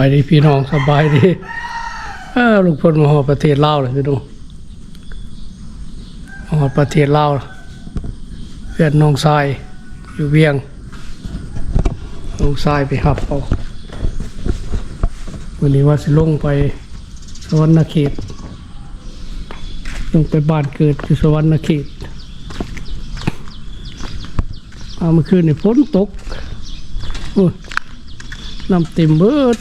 ายดีพี่น้องสบายดีเออลุงพลมาหอดประเทศลาวเลยพี่น้องหอดประเทศลาวเพื่อนน้องชายอยู่เวียงน้องชายไปหับเอาวันนี้ว่าสิลงไปสวรรณเขตลงไปบ้านเกิดที่สวรรณเขตเอาเมื่อคืนนี่ฝนตกน้ำเต็มเบิด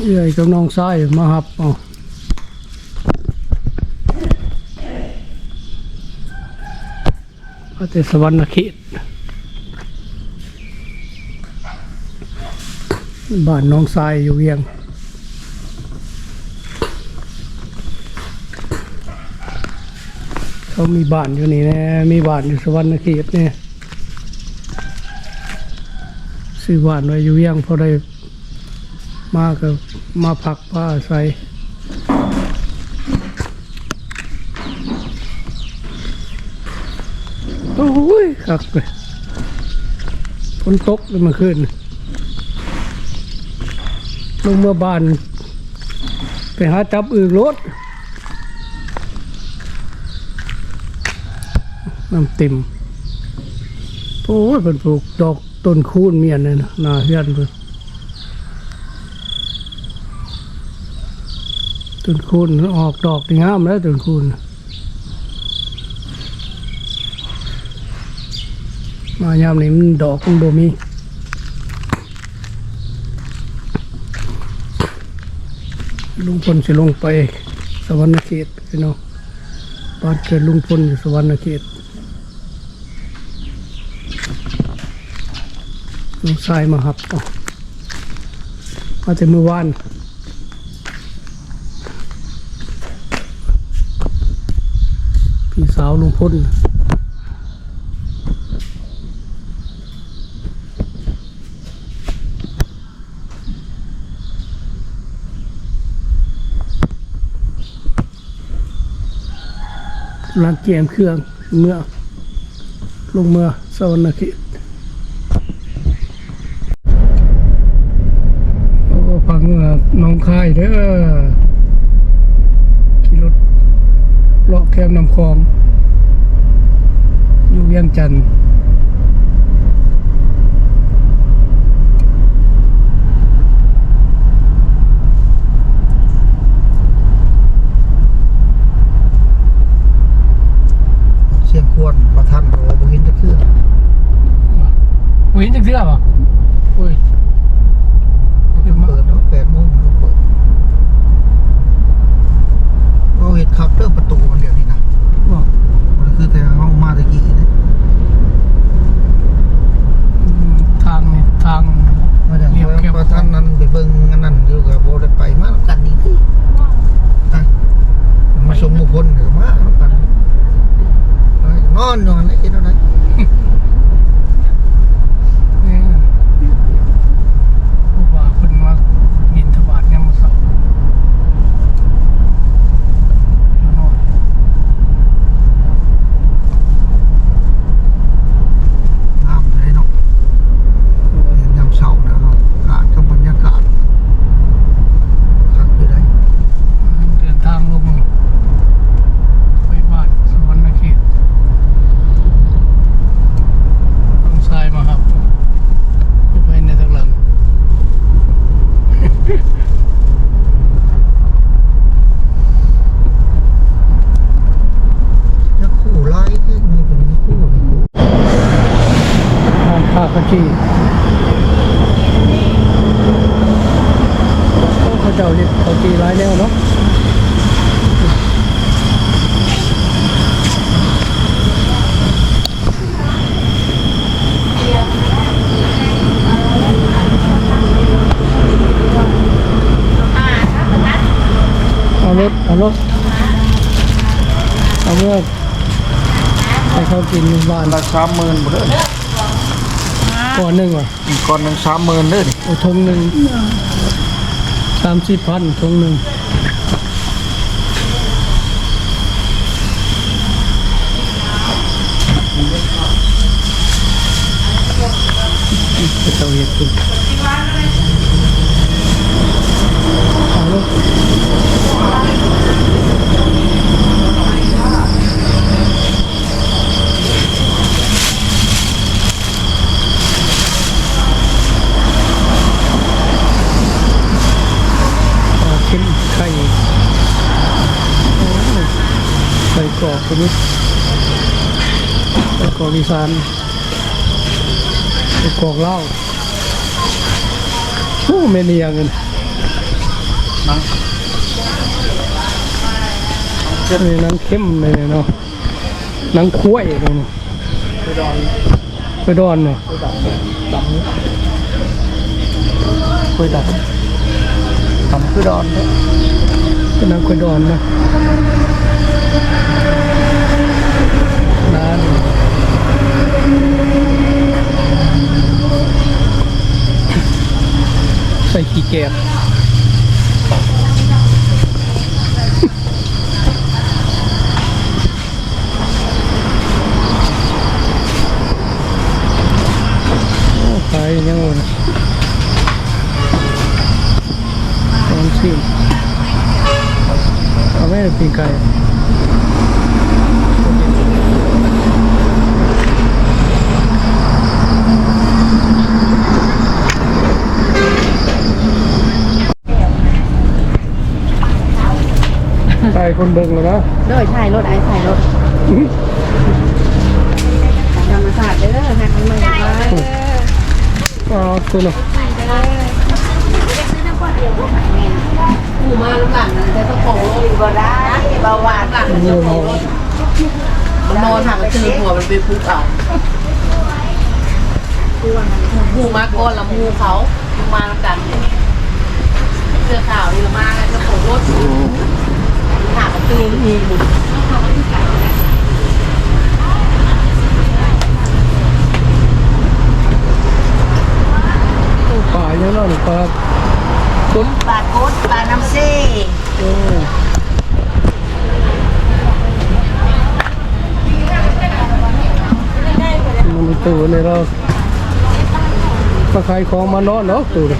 เอื้อยกับน้องชายมาหับเอาอาแต่สวรรณเขตบ้านน้องชายอยู่เวียง เขามีบ้านอยู่นี่นะมีบ้านอยู่สวรรณเขตเนี่ยซื้อบ้านไว้อยู่เวียงพอได้ มาก็มาพักผ้าใส่โอ้ยคักเลยฝนตกเลยมื่อคืนลงเมื่อบาน ไปหาจับอึ่งรถน้ำเต็มโอ้ยเป็นปลูกดอกต้นคูนเมียนเลยนะนาเฮือนเพิ่น ต้นคูนออกดอกงามแล้วต้นคูนมายามนี้มันดอกมันบ่มีลุงพลสิลงไปสวรรณเขตพี่น้องบ้านเกิดลุงพลอยู่สวรรณเขตลูกชายมาหับเอามาแต่มือวานพี่สาวลุงพ้นร้านเกมเครื่องเมื่อลงเมื่อสวรรณเขตโอ้ฟังน้องคายเด้อขี่รถเลาะแคมน้ำคลอง วียงจันทร์เชียงควนประทันโรบุหินจะเครื่องอุ้ยจังเสื้อป่ะอุ้ย ยังเปิดเนาะแปดโมงเขาเปิดเราเห็นขับเรื่องประตูมันเดียวนี้นะ บอก มันคือแต่ห้องมาตะกี้นะ อืมทางนี่ทาง ไม่ได้ เรียบแคบ ประทันนั้นไปเบิ่งอันนั้นอยู่กับโบได้ไปมาแล้วกันนี่ที่อะมา ส่งมุพลเดี๋ยวมาแล้วกันนอนนอนไอ้เท่นั่นเนี่ย มีบานละสามหมื่นหมดเลยก้อนหนึ่งว่ะก้อนหนึ่งสามหมื่นเลยโอ้ทงหนึ่งสามสิบพันทงหนึ่งเจ้าเห็ดตุ่ กรอกคุณนิดใส่กรอกอีสานใส่กรอกเหล้าโอ้เมนียเงินนังนี่นังเข้มเลยเนาะนังคุ้ยเลยเนาะไปดอนไปดอนเนาะไปดำดำนี้ไปดำดำคือดอนเนี่ยเป็นนังคุ้ยดอนนะนาน ใส่ขี้แกบโอ้ขายยังไงนะตอนชิมเอาไม่ได้ปีกไก่ไก่ คนเบิ่งแล้วนะโดยถ่ายรถไอ้ถ่ายรถธรรมศาสตร์เด้อหักมันมาอย่างไรอ๋อตัวเนาะหูมาลูกหลานนะแต่ต้องโผล่ก็ได้เบาหวานหลังเรื่องเรามันนอนหักกระตือหัวมันไปพุกเอาหูมาก้อนละมูเขาหูมาแล้วกันเสื้อขาวนี่ละมาแล้วจะโผล่รถหัก กระตืออีกป่ายังนั่นปลาตุ้นปลาโคตปลาน้ำเซ่โอ้มันมีตัวในเรามาขายของมานอนเนาะตัวเนี่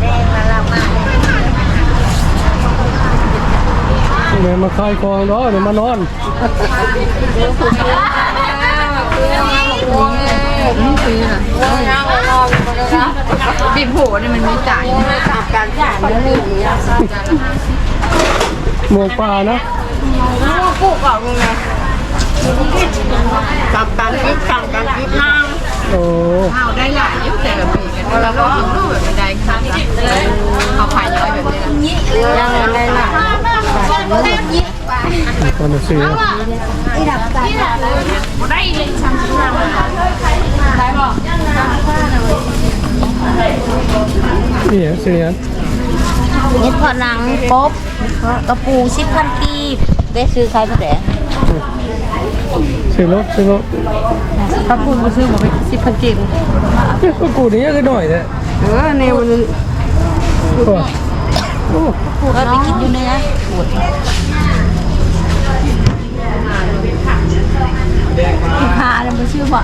แดงมาละมาแม่มาขายของเนาะเดี๋ยวมานอนบีบหัวนี่มันมีจ่ายการจ่ายเรื่องนี้หมวกปลานะปลูกเอาไงกับการคิดกับการคิดห้างโอ้ข้าวได้หลายยุ่แต่แบบนี้กันแล้วก็รูปแบบไม่ได้ค่ะเขาขายย่อยแบบนี้ยังได้หลาย ตอนนี้ซื้อได้เลยชั้นห้าได้บอกนี่ฮะซื้อฮะเห็ดพอนังกบกระปูชิบพันกีบได้ซื้อใครมาแต่ซื้อรถซื้อรถถ้าพูดมาซื้อมาไปสิบพันกิโลก็กูนี่ก็หน่อยแหละเออเนี่ยมันโอ้โอ้ปูก็ไปกินอยู่เนื้อปวด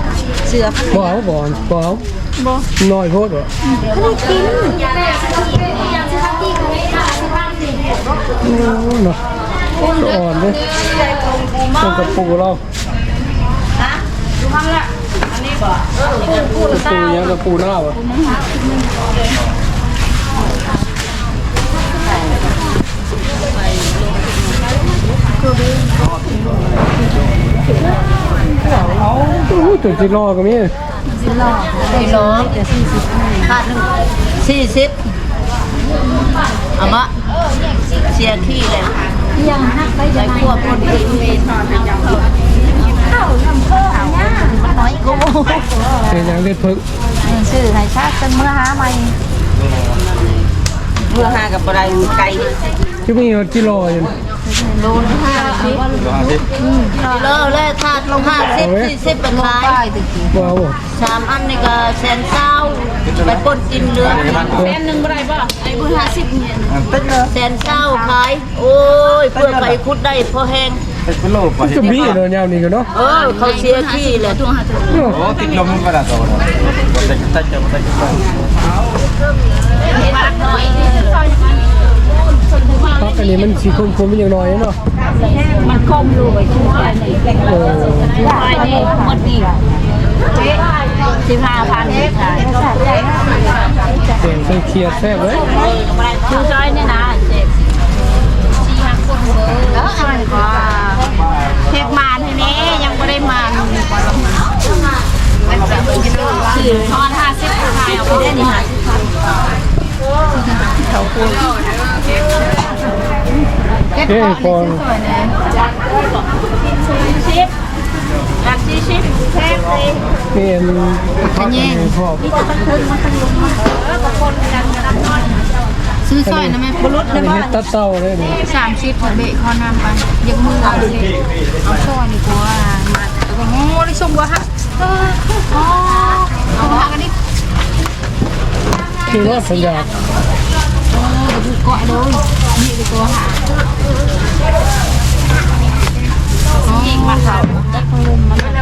เนี่ยมันชื่อว่าเสือพันบ่เอาบ่อนบ่เอาน้อยโพดบ่กินโอ้เนาะก็อ่อนเลยต้นกระปูเรากระปูยังกระปูหน้า วะโอ้จุดที่รอก็มีสี่โลขาดหนึ่งสี่สิบเอามาเชียร์ขี้เลยยังหักไปใส่ขวบคนกินข้าวน้ำโค้งเนี่ยน้อยกูเป็นย่างเด็ดพึกชื่อให้ชาติเป็นเมื่อหาใหม่เมื่อหากับอะไรไก่ที่มีที่รออยู่ โลละห้าสิบกิโลเลยถาดลงห้าสิบสี่สิบเป็นขายบ่เอาบ่สามอันนี่ก็แสนเศร้าไปปนกินเรือแสนหนึ่งไรป่ะไอ้บุญห้าสิบเนี่ยแสนเศร้าขายโอ้ยเพื่อไปคุดได้พอแห้งเป็นโลกว่าจะมีเนาะยามนี้ก็เนาะเออเขาเสียขี้เลยเออโอ้ติดลมมันก็ได้ตัวเนาะแต่แต่จะแต่จะ พักอันนี้มันสีคมๆมันอย่างน้อยเนาะมันคมอยู่ไอ้ชิ้นไปนี่เออไปนี่หมดนี่สิบห้าพันขายแกงใส่เขียดแซ่บเลยชูซอยนี่นะเจ็ดสี่ห้าคนเอออะไรก็เทกมานทีนี้ยังไม่ได้มานสี่ทอนห้าสิบขายเอาไปได้นี่ห้าสิบพัน เขาคูณเอ้ยก่อนชิปอยากซีชิปแพงเลยนี่มันพักอันนี้พร้อมซื้อสร้อยนะแม่บรุษอันนี้เฮ็ดตัดเต้าเลยนี่สามสิบเบะคอนำไปยังมือเอาเลยเอาสร้อยนี่กว่ามาโอ้โหได้ชมว่าฮะเอออ๋อเอามากันดิคือว่าสัญญาโอ้เดี๋ยวกาะเลยนี่ดีกว่าค่ะอ๋อมาเขาได้พลุมมันไม่ได้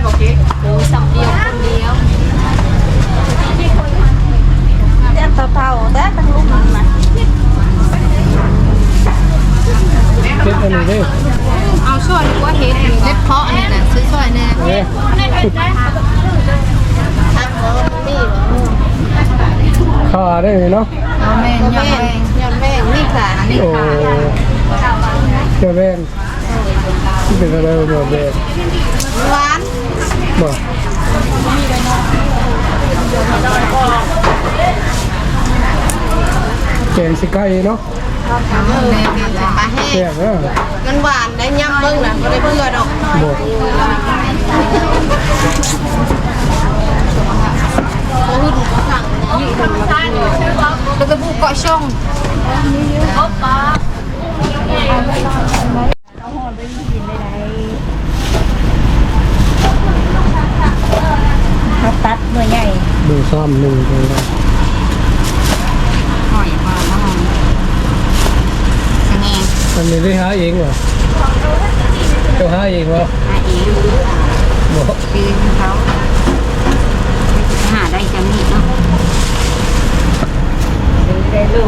บอกกิ๊กโอ้สำเดียวคนเดียวเต้นเต่าๆแต่ตั้งลุกมันนะ เฮ็ดอันนี้เด้อ เอาสร้อยดีกว่าเฮ็ดเฮ็ดเพาะเนี่ยนะซื้อสร้อยเนี่ย เด้ขาได้เนาะ เอาแม่ยอดแม่ยอดแม่นี่ค่ะนี่ โอ้ค่ะเจ้าแรงที่เป็นอะไรบ่แรงหวานบ่แกงสิไก่เนาะแม่เป็นปลาแห้แซ่งบเนาะมันหวานได้ย่ำเบิ้งนะไม่ได้เบื่อดอกบ่แล้วก็ผู้เกาะช่อง เขาตัดหน่วยใหญ่ ดูซ้ำหนึ่งเลยนะหอยมาหอยสงเองอันนี้ได้หาเองเหรอเจ้าหาเองเหรอหาเองบ่คือเขาหาได้จังนี่เนาะ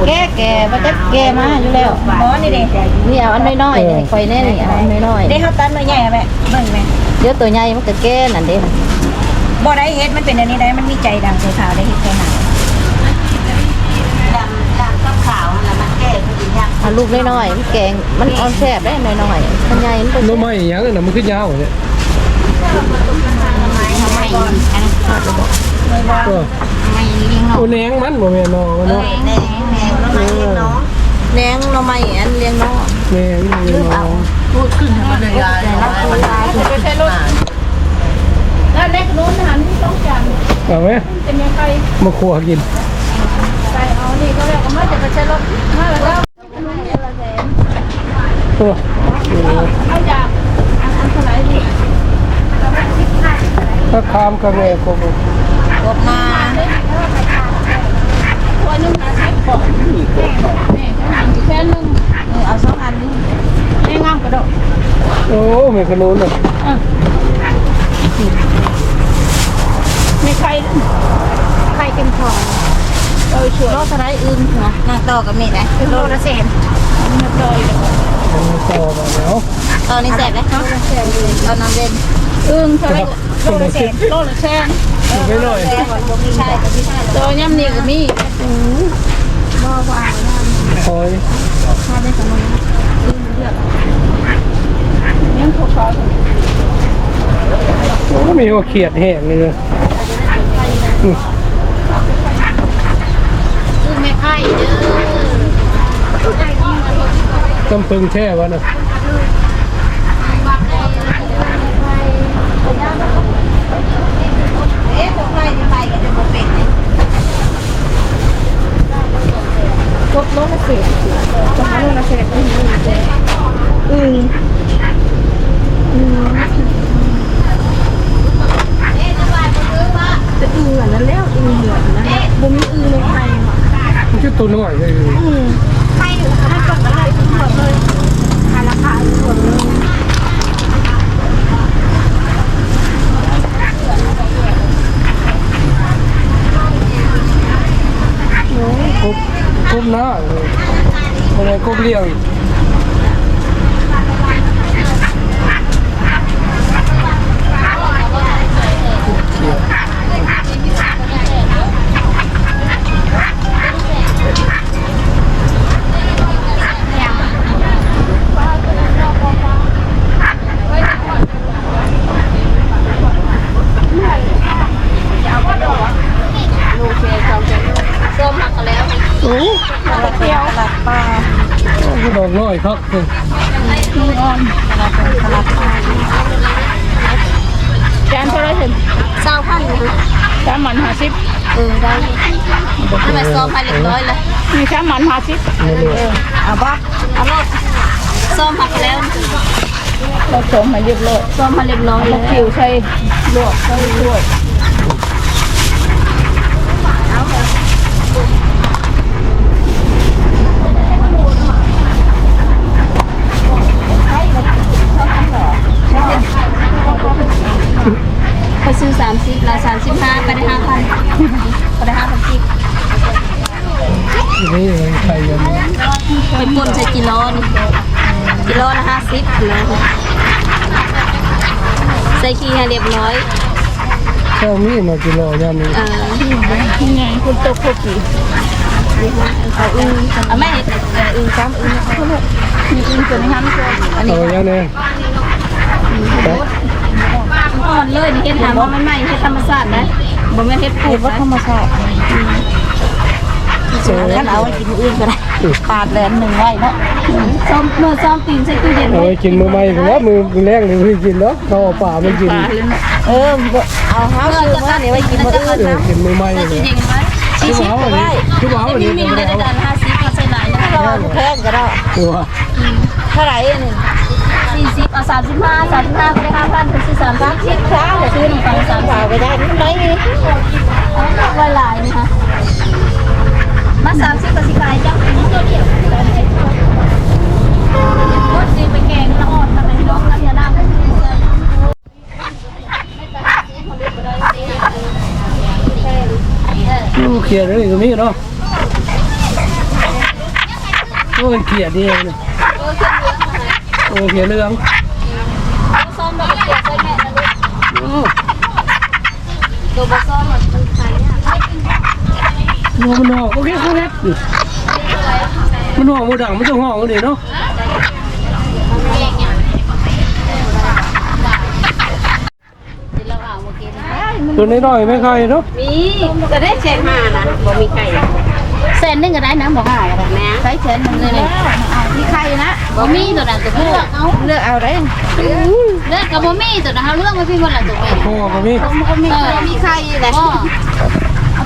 แก่แก่มันจะแก่มาอยู่แล้วหมอนี่เด็กนี่เอาอันน้อยๆนี่คอยแน่นี่เอาอันน้อยๆได้เขาตัดมาใหญ่อะแม่เบิ่งแม่เดี๋ยวตัวใหญ่มันก็แก่นั่นเด้ บ่ได้เฮ็ดมันเป็นอันนี้ได้มันมีใจดำใจขาวได้เฮ็ดแค่ไหนดำดำกับขาวแล้วมันแก่พอดียังเอาลูกน้อยๆมันแกงมันอ่อนแซ่บได้น้อยๆมันใหญ่มันเป็นโน้ไม้อีหยังน่ะมันคือยาวเนี่ยไม่อันนั้นเออไม่เลี้ยงหรอกโอ้แหนงมันบ่แม่นเนาะเนาะแหนงแหนงแล้วมาเลี้ยงน้องแหนงหน่อไม้อันเลี้ยงน้องแหนงนี่เนาะพูดขึ้นทำไมเลยยาย แล้วเล็กนู้นหันที่ต้องจำเอาไหมเป็นยังไงมาขัวกินไปเอานี่ก็แล้วก็มาจะไปใช้รถมาแล้วโอ้เอาจากอันอันเท่าไหร่ดิถ้าคามกระแงกบกบนาตัวนึงหาสิบปอนนี่แค่นึงเอาสองอันนี้ให้งามกระโดดโอ้แม่ขนุ นน่ะมีใครใครเต็มทองเออชัวร์โลเท่าไรอึ้งนะนางต่อกับนี่นะโลละแสนโดยมันต่อมาแล้วตอนนี้แซ่บเลยตอนน้ำเด่นอึ้งเท่าไรโลละแสนโลละแสนไปหน่อยแซ่บบ่มีใช่กับพี่ใช่ตัวย่ำนี่ก็มีคอยยังถูกเขาโอ้มีว่าเขียดแห้งเลยนะอืมคือแม่ไข่เด้อต้มปึงแช่วะนะเอ๊ะผมไปไปกันจะบ่เป็นนี่ลดโลละแสนจะมาโลละแสนอึ้งอึ้ง จะอืงอะนั่นแล้วอือเหมือนนะบุมีอือในไทยว่ะมันชื่อตัวน้อยเลยอืมไปถึงให้ก็อะไรกดเลยหาราคาหมดเลยกบกบหน้าทำไมกบเลี้ยง เราสมมาเรียบร้อยส้มมาเรียบร้อยแล้แล้ววคิวใส่ลวกใส่ถ้วยไปซื้อสามสิบละสามสิบห้าไปได้ห้าพันไปได้ห้าพันสิบนี่ใครกันไปปนใส่กิโลนี่ กิโลละห้าสิบกิโลใส่ขี้ให้เรียบร้อยเจ้ามีมากิโลยามนี้เออที่ไงคุณตกโคกีเอาอึ้งเอาไม่เอออึ้งซ้ำอึ้งมีอินตัวนี้ห้ามตัวอันนี้เอาอย่างนี้อ่อนเลยนี่เฮ็ดหาว่ามันใหม่เฮ็ดธรรมชาตินะบ่แม่นเฮ็ดปลูเห็กนว่านะธรรมชาติ เจอกันเอาไว้กินอื่นก็ได้ขาดแลนหนึ่งไว้เนาะซ้อมเมื่อซ้อมตีนใส่ตู้เย็นเอาไว้ไว้กินมื้อใหม่ผมว่ามือมือแรกเลยไม่กินเนาะเขาเอาป่ามากินปลาเลยเนาะเออเอาเฮาซื้อมาเนี่ยไว้กินมื้ออื่นเออกินมื้อใหม่ใส่เลตู้ยเย็นไว้คือว่าอันนี้คือว่าอันมีนี้มีก็ในไม่ได้เอาด้าน50ก็ใส่หลายนะเราแพงก็ได้ตัวเท่าไหร่นี่40เอา35 35ไปได้5,000ไปซื้อ30คิดค้าเดี๋ยวซื้อหนึ่งพันสามบาทไปได้นี่ไหม มา30ก็สิขายจังตัวเดียวรถสิไปแกงละอ่อนทำไมร้องน้ำยาดำลูกเขียดเลยก็มีเนาะโอ้ยเขียดดีเลยโอ้เขียดเหลืองซ้อมแบบเก็บไว้แม่นะลูกโอ้ตัวบซ้อมมันมันใส่เนี่ย โหมันหอกโอเคโอเคมันหอกมันดังมันจะหอกเลยเนาะเราเอาเมื่อกี้นะตัวน้อยๆไม่ใครเนาะมีก็ได้เศษมานะบ่มีไข่เศษนึงก็ได้นะบอกหายอะไรนะใช้เศษนึงเลยเลยมีใครนะบ่มีตัวนั้นตัวเลือกเอาเลือกเอาได้เลือกกับบ่มีตัวนั้นเฮาเลือกมาพี่คนละตัวไปพ่อก็มีบ่มีมีไข่แห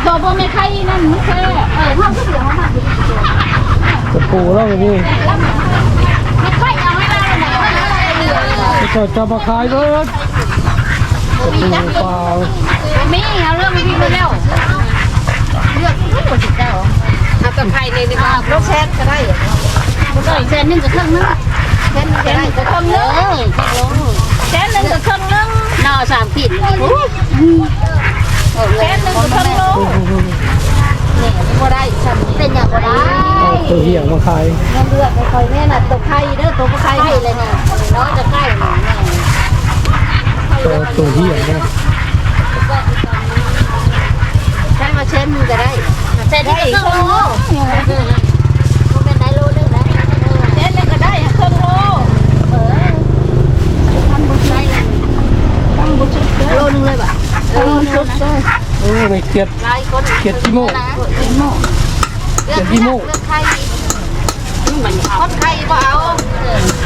ตัวบ่มีไข่นั่นมันแค่เออเฮาก็เดี๋ยวเฮามาตะปูแล้วก็มีมีไข่เอาให้ได้นะเหลือจะจอดจับมาขายเลยตะปูเปล่ามีเอาเลือกมาพี่คนแล้วเลือกบ่สิเจ้าเอากับไข่เลยดีกว่ารถแชทก็ได้บ่ได้เศษนึงก็ครึ่งนึงแชทก็ได้ก็ต้องเอเลือกอแชทนึ่งก็ครึ่องนึงนอสามขีด แชทหนึ่งก็ครึ่งนึงนี่บ่ได้ฉันเป็นอย่างไรเอาตัวเหี้ยมาขายเงินเลือกค่อยแม่น่ะตกไข่เด้อตกไข่ใกล้เลยน่ะน้อยจะใกล้หน่อยตัวตัวเหี้ยนะใช้มาเช็ดมือก็ได้เสร็จที่ก็โลเป็นได้โลนึงนะเช็ดหนึ่งก็ได้ครึ่งโลโลนึงเลยป่ะ เออเลยโอ้ยเขียดลายคนเขียดขี้โมกเลือกเลือกไข่มันเอาคนไข่ก็เอา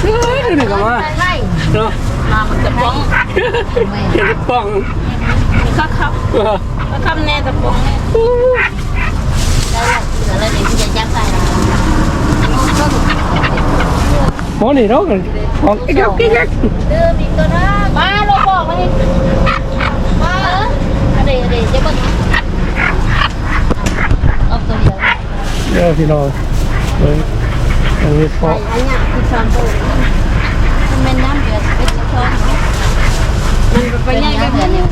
เฮ้ยนี่ก็มาไข่เนาะมามันจะป้องเขียดปังก็ขับก็คำแน่ตะปงได้แล้วเดี๋ยวจะยัดใส่มอนี่เนาะของไอ้แก๊กไอ้ก๊กเดิมอีกตัวนะมาเราบอกมามา เดี๋ยวเดี๋ยวจะเอาตัวเดียวเดี๋ยวพี่น้องเฮ้ยอันนี้เพาะอันนี้คือช้อนโต๊ะมันเป็นน้ำเดือดเป็นช้อนมันไปย่างกันเดือนนี่ย